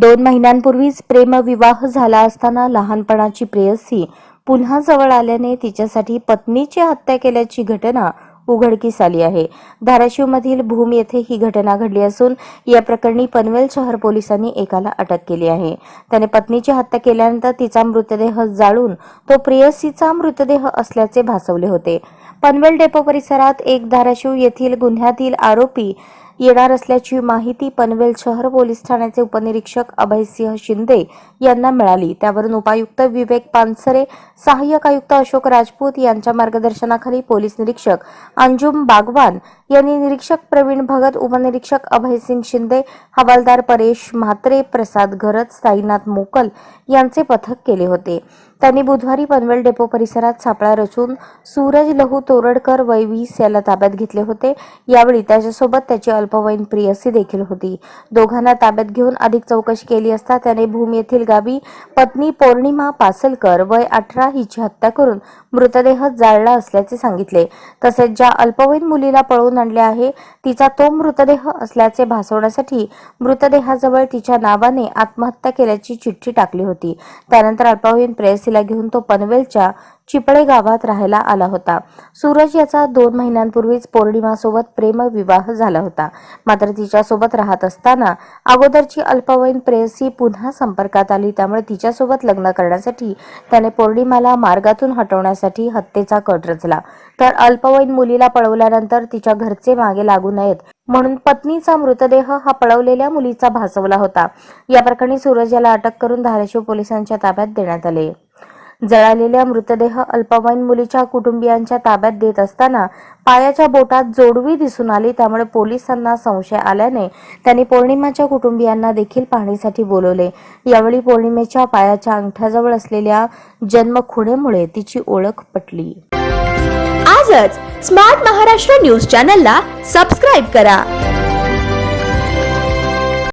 दोन महिन्यांपूर्वीच प्रेमविवाह झाला असताना लहानपणाची प्रेयसी पुन्हा जवळ आल्याने तिच्यासाठी पत्नीची हत्या केल्याची घटना उघडकीस आली आहे. धाराशिवमधील भूम येथे ही घटना घडली असून या प्रकरणी पनवेल शहर पोलिसांनी एकाला अटक केली आहे. त्याने पत्नीची हत्या केल्यानंतर तिचा मृतदेह जाळून तो प्रेयसीचा मृतदेह असल्याचे भासवले होते. पनवेल डेपो परिसरात एक धाराशिव येथील गुन्ह्यातील आरोपी येणार असल्याची माहिती पनवेल शहर पोलीस ठाण्याचे उपनिरीक्षक अभयसिंह शिंदे यांना मिळाली. त्यावरून उपायुक्त विवेक पानसरे सहाय्यक आयुक्त अशोक राजपूत यांच्या मार्गदर्शनाखाली पोलीस निरीक्षक अंजुम बागवान यांनी निरीक्षक प्रवीण भगत उपनिरीक्षक अभयसिंग शिंदे हवालदार परेश म्हात्रे प्रसाद घरत साईनाथ मोकल यांचे पथक केले होते. त्यांनी बुधवारी पनवेल डेपो परिसरात सापळा रचून सूरज लहू तोरडकर वय वीस याला ताब्यात घेतले होते. यावेळी त्याच्यासोबत त्याची अल्पवयीन प्रियसी देखील होती. दोघांना ताब्यात घेऊन अधिक चौकशी केली असता त्याने भूम येथील गावी पत्नी पौर्णिमा पासलकर वय अठरा हिची हत्या करून मृतदेह जाळला असल्याचे सांगितले. तसेच ज्या अल्पवयीन मुलीला पळवून आणले आहे तिचा तो मृतदेह असल्याचे भासवण्यासाठी मृतदेहाजवळ तिच्या नावाने आत्महत्या केल्याची चिठ्ठी टाकली होती. त्यानंतर अल्पवयीन प्रेयसीला घेऊन तो पनवेलच्या चिपळे गावात राहायला आला होता. सूरज याचा दोन महिन्यांपूर्वीच पौर्णिमासोबत प्रेमविवाह झाला होता. मात्र तिच्यासोबत राहत असताना अगोदरची अल्पवयीन प्रेयसी पुन्हा संपर्कात आली. त्यामुळे तिच्यासोबत लग्न करण्यासाठी त्याने पौर्णिमाला मार्गातून हटवण्यासाठी हत्येचा कट रचला. तर अल्पवयीन मुलीला पळवल्यानंतर तिच्या घरचे मागे लागू नयेत. म्हणून पत्नीचा मृतदेह हा पळवलेल्या मुलीचा भासवला होता. या प्रकरणी सूरज याला अटक करून धाराशिव पोलिसांच्या ताब्यात देण्यात आले. जळालेल्या मृतदेह अल्पवयीन मुलीच्या कुटुंबियांच्या ताब्यात देत असताना पायाच्या बोटात जोडवी दिसून आली. त्यामुळे पोलिसांना संशय आल्याने त्यांनी पौर्णिमाच्या कुटुंबियांना देखील पाहणीसाठी बोलवले. यावेळी पौर्णिमेच्या पायाच्या अंगठ्याजवळ असलेल्या जन्मखुणेमुळे तिची ओळख पटली. आजच स्मार्ट महाराष्ट्र न्यूज चॅनलला सबस्क्राईब करा.